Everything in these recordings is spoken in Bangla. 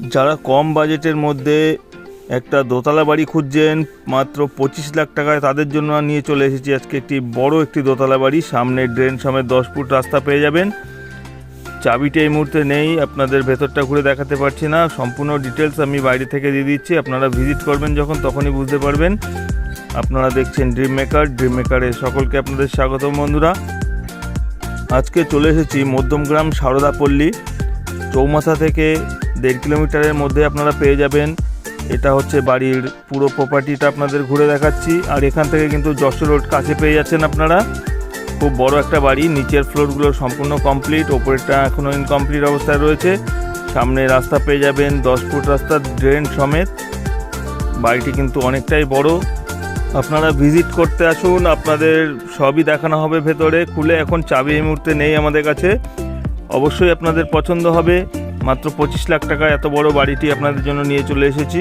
যারা কম বাজেটের মধ্যে একটা দোতলা বাড়ি খুঁজছেন, মাত্র পঁচিশ লাখ টাকায় তাদের জন্য নিয়ে চলে এসেছি আজকে একটি বড় একটি দোতলা বাড়ি। সামনে ড্রেন সমেত দশ ফুট রাস্তা পেয়ে যাবেন। চাবিটা এই মুহূর্তে নেই, আপনাদের ভেতরটা ঘুরে দেখাতে পারছি না। সম্পূর্ণ ডিটেলস আমি বাইরে থেকে দিয়ে দিচ্ছি। আপনারা ভিজিট করবেন যখন, তখনই বুঝতে পারবেন। আপনারা দেখছেন ড্রিম মেকার ড্রিম মেকারে সকলকে আপনাদের স্বাগতম বন্ধুরা। আজকে চলে এসেছি মধ্যমগ্রাম সারদাপল্লী চৌমাথা থেকে দেড় কিলোমিটারের মধ্যে আপনারা পেয়ে যাবেন। এটা হচ্ছে বাড়ির পুরো প্রপার্টিটা আপনাদের ঘুরে দেখাচ্ছি। আর এখান থেকে কিন্তু যশো রোড কাছে পেয়ে যাচ্ছেন আপনারা। খুব বড় একটা বাড়ি, নিচের ফ্লোরগুলো সম্পূর্ণ কমপ্লিট ওপরেরটা এখনও ইনকমপ্লিট অবস্থায় রয়েছে। সামনে রাস্তা পেয়ে যাবেন, দশ ফুট রাস্তা ড্রেন সমেত। বাড়িটি কিন্তু অনেকটাই বড়। আপনারা ভিজিট করতে আসুন, আপনাদের সবই দেখানো হবে ভেতরে। খুলে এখন চাবি এই মুহূর্তে নেই আমাদের কাছে। অবশ্যই আপনাদের পছন্দ হবে। মাত্র পঁচিশ লাখ টাকা এত বড় বাড়িটি আপনাদের জন্য নিয়ে চলে এসেছি।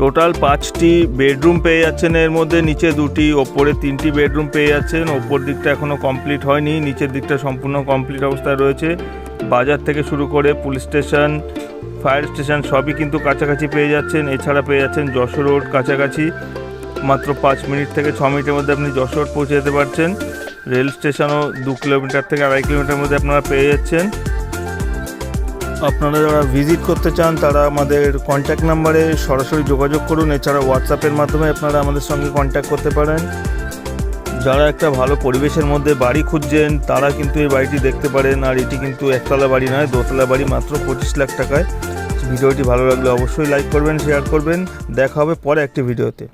টোটাল পাঁচটি বেডরুম পেয়ে যাচ্ছেন। এর মধ্যে নিচে দুটি, ওপরে তিনটি বেডরুম পেয়ে যাচ্ছেন। ওপর দিকটা এখনও কমপ্লিট হয়নি। নিচের দিকটা সম্পূর্ণ কমপ্লিট অবস্থায় রয়েছে। বাজার থেকে শুরু করে পুলিশ স্টেশন ফায়ার স্টেশন সবই কিন্তু কাছাকাছি পেয়ে যাচ্ছেন। এছাড়া পেয়ে যাচ্ছেন যশোর রোড কাছাকাছি। মাত্র পাঁচ মিনিট থেকে ছ মিনিটের মধ্যে আপনি যশোর পৌঁছে যেতে পারছেন। রেল স্টেশনও দু কিলোমিটার থেকে আড়াই কিলোমিটার মধ্যে আপনারা পেয়ে যাচ্ছেন। আপনারা যারা ভিজিট করতে চান, তারা আমাদের কন্ট্যাক্ট নাম্বারে সরাসরি যোগাযোগ করুন। এছাড়া হোয়াটসঅ্যাপের মাধ্যমে আপনারা আমাদের সঙ্গে কন্ট্যাক্ট করতে পারেন। যারা একটা ভালো পরিবেশের মধ্যে বাড়ি খুঁজছেন, তারা কিন্তু এই বাড়িটি দেখতে পারেন। আর এটি কিন্তু একতলা বাড়ি নয়, দোতলা বাড়ি মাত্র পঁচিশ লাখ টাকায়। ভিডিওটি ভালো লাগলে অবশ্যই লাইক করবেন শেয়ার করবেন। দেখা হবে পরে একটি ভিডিওতে